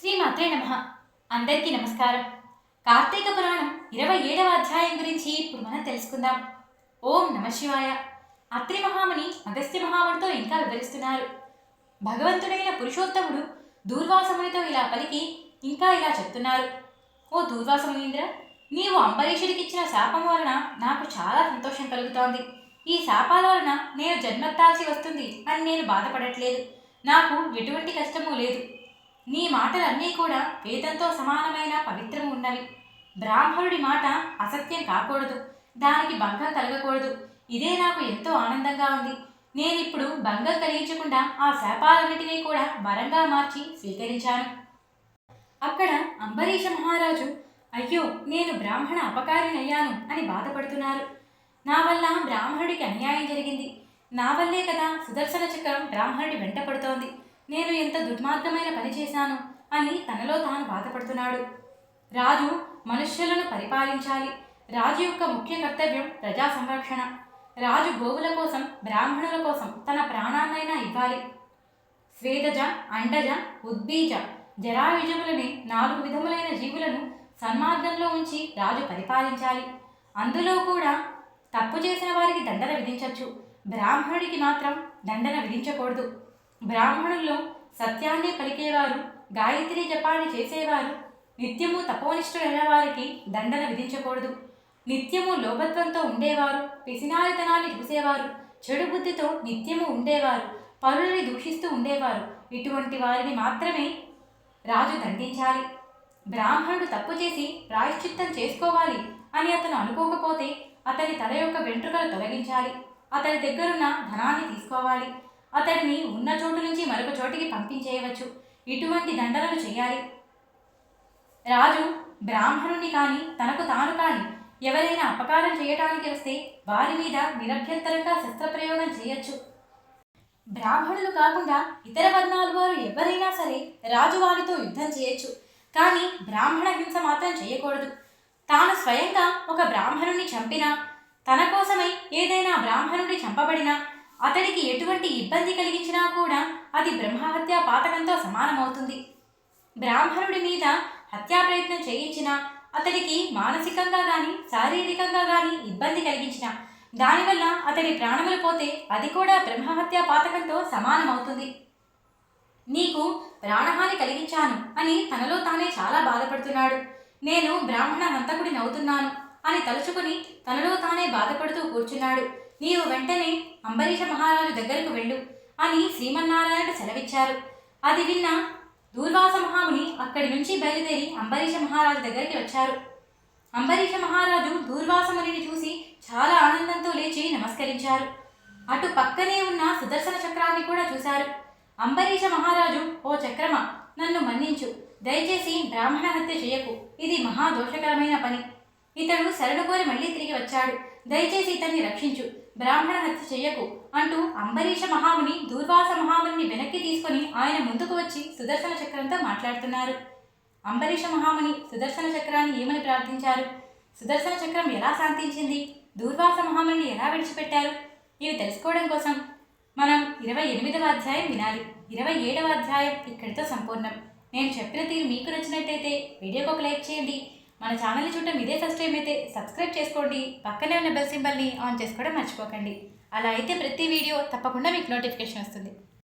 శ్రీమాత్రే నమ. అందరికీ నమస్కారం. కార్తీక పురాణం ఇరవై ఏడవ అధ్యాయం గురించి ఇప్పుడు మనం తెలుసుకుందాం. ఓం నమ శివాయ. అత్రి మహాముని అగస్త్య మహామునితో ఇంకా వివరిస్తున్నారు. భగవంతుడైన పురుషోత్తముడు దూర్వాసమునితో ఇలా పలికి ఇంకా ఇలా చెప్తున్నారు. ఓ దూర్వాసమునీంద్ర నీవు అంబరీషుడికి ఇచ్చిన శాపం వలన నాకు చాలా సంతోషం కలుగుతోంది. ఈ శాపాల వలన నేను జన్మెత్తాల్సి వస్తుంది అని నేను బాధపడట్లేదు. నాకు ఎటువంటి కష్టము లేదు. నీ మాటలన్నీ కూడా వేదంతో సమానమైన పవిత్రము ఉన్నవి. బ్రాహ్మణుడి మాట అసత్యం కాకూడదు. దానికి భంగం కలగకూడదు. ఇదే నాకు ఎంతో ఆనందంగా ఉంది. నేనిప్పుడు భంగం కలిగించకుండా ఆ శాపాలన్నిటినీ కూడా వరంగా మార్చి స్వీకరించాను. అక్కడ అంబరీష మహారాజు అయ్యో నేను బ్రాహ్మణ అపకారినయ్యాను అని బాధపడుతున్నారు. నా వల్ల బ్రాహ్మణుడికి అన్యాయం జరిగింది. నా వల్లే కదా సుదర్శన చక్రం బ్రాహ్మణుడి వెంట పడుతోంది. నేను ఎంత దుర్మార్గమైన పని చేశాను అని తనలో తాను బాధపడుతున్నాడు. రాజు మనుష్యులను పరిపాలించాలి. రాజు యొక్క ముఖ్య కర్తవ్యం ప్రజా సంరక్షణ. రాజు గోవుల కోసం బ్రాహ్మణుల కోసం తన ప్రాణాన్నైనా ఇవ్వాలి. స్వేదజ అండజ ఉద్బీజ జరాయుజములని నాలుగు విధములైన జీవులను సన్మార్గంలో ఉంచి రాజు పరిపాలించాలి. అందులో కూడా తప్పు చేసిన వారికి దండన విధించవచ్చు బ్రాహ్మణుడికి మాత్రం దండన విధించకూడదు. బ్రాహ్మణుల్లో సత్యాన్ని పలికేవారు గాయత్రి జపాన్ని చేసేవారు నిత్యము తపోనిష్ఠులైన వారికి దండన విధించకూడదు. నిత్యము లోభత్వంతో ఉండేవారు పిసినారితనాన్ని చూసేవారు చెడు బుద్ధితో నిత్యము ఉండేవారు పరులని దూషిస్తూ ఉండేవారు. ఇటువంటి వారిని మాత్రమే రాజు దండించాలి. బ్రాహ్మణుడు తప్పు చేసి ప్రాయశ్చిత్తం చేసుకోవాలి అని అతను అనుకోకపోతే అతని తల యొక్క వెంట్రుకలు తొలగించాలి. అతని దగ్గరున్న ధనాన్ని తీసుకోవాలి. అతడిని ఉన్న చోటు నుంచి మరొక చోటికి పంపించేయవచ్చు. ఇటువంటి దండనలు చేయాలి. రాజు బ్రాహ్మణుని కానీ తనకు తాను కానీ ఎవరైనా అపకారం చేయటానికి వస్తే వారి మీద నిరభ్యంతరంగా శస్త్రప్రయోగం చేయొచ్చు. బ్రాహ్మణులు కాకుండా ఇతర వర్ణాల వారు ఎవరైనా సరే రాజు వారితో యుద్ధం చేయొచ్చు. కానీ బ్రాహ్మణ హింస మాత్రం చేయకూడదు. తాను స్వయంగా ఒక బ్రాహ్మణుణ్ణి చంపినా తన కోసమై ఏదైనా బ్రాహ్మణుడి చంపబడినా అతడికి ఎటువంటి ఇబ్బంది కలిగించినా కూడా అది బ్రహ్మహత్య పాతకంతో సమానమవుతుంది. బ్రాహ్మణుడి మీద హత్యా ప్రయత్నం చేయించినా అతడికి మానసికంగా కానీ శారీరకంగా కానీ ఇబ్బంది కలిగించిన దానివల్ల అతడి ప్రాణములు పోతే అది కూడా బ్రహ్మహత్య పాతకంతో సమానమవుతుంది. నీకు ప్రాణహాని కలిగించాను అని తనలో తానే చాలా బాధపడుతున్నాడు. నేను బ్రాహ్మణ హంతకుడిని అవుతున్నాను అని తలుచుకుని తనలో తానే బాధపడుతూ కూర్చున్నాడు. నీవు వెంటనే అంబరీష మహారాజు దగ్గరకు వెళ్ళు అని శ్రీమన్నారాయణ సెలవిచ్చారు. అది విన్న దూర్వాస మహాముని అక్కడి నుంచి బయలుదేరి అంబరీష మహారాజు దగ్గరికి వచ్చారు. అంబరీష మహారాజు దూర్వాసమునిని చూసి చాలా ఆనందంతో లేచి నమస్కరించారు. అటు పక్కనే ఉన్న సుదర్శన చక్రాన్ని కూడా చూశారు. అంబరీష మహారాజు ఓ చక్రమ నన్ను మన్నించు. దయచేసి బ్రాహ్మణ హత్య చేయకు. ఇది మహాదోషకరమైన పని. ఇతడు శరణుకోరి మళ్ళీ తిరిగి వచ్చాడు. దయచేసి ఇతన్ని రక్షించు. బ్రాహ్మణ హత్య చెయ్యకు అంటూ అంబరీష మహాముని దూర్వాస మహాముని వెనక్కి తీసుకొని ఆయన ముందుకు వచ్చి సుదర్శన చక్రంతో మాట్లాడుతున్నారు. అంబరీష మహాముని సుదర్శన చక్రాన్ని ఏమని ప్రార్థించారు? సుదర్శన చక్రం ఎలా శాంతించింది? దూర్వాస మహాముని ఎలా విడిచిపెట్టారు? ఇవి తెలుసుకోవడం కోసం మనం ఇరవై ఎనిమిదవ అధ్యాయం వినాలి. ఇరవై ఏడవ అధ్యాయం ఇక్కడితో సంపూర్ణం. నేను చెప్పిన తీరు మీకు నచ్చినట్టయితే వీడియోకి ఒక లైక్ చేయండి. మన ఛానల్ని చూడటం ఇదే ఫస్ట్ టైం అయితే సబ్స్క్రైబ్ చేసుకోండి. పక్కనే ఉన్న బెల్ సింబల్ని ఆన్ చేసుకోవడం మర్చిపోకండి. అలా అయితే ప్రతి వీడియో తప్పకుండా మీకు నోటిఫికేషన్ వస్తుంది.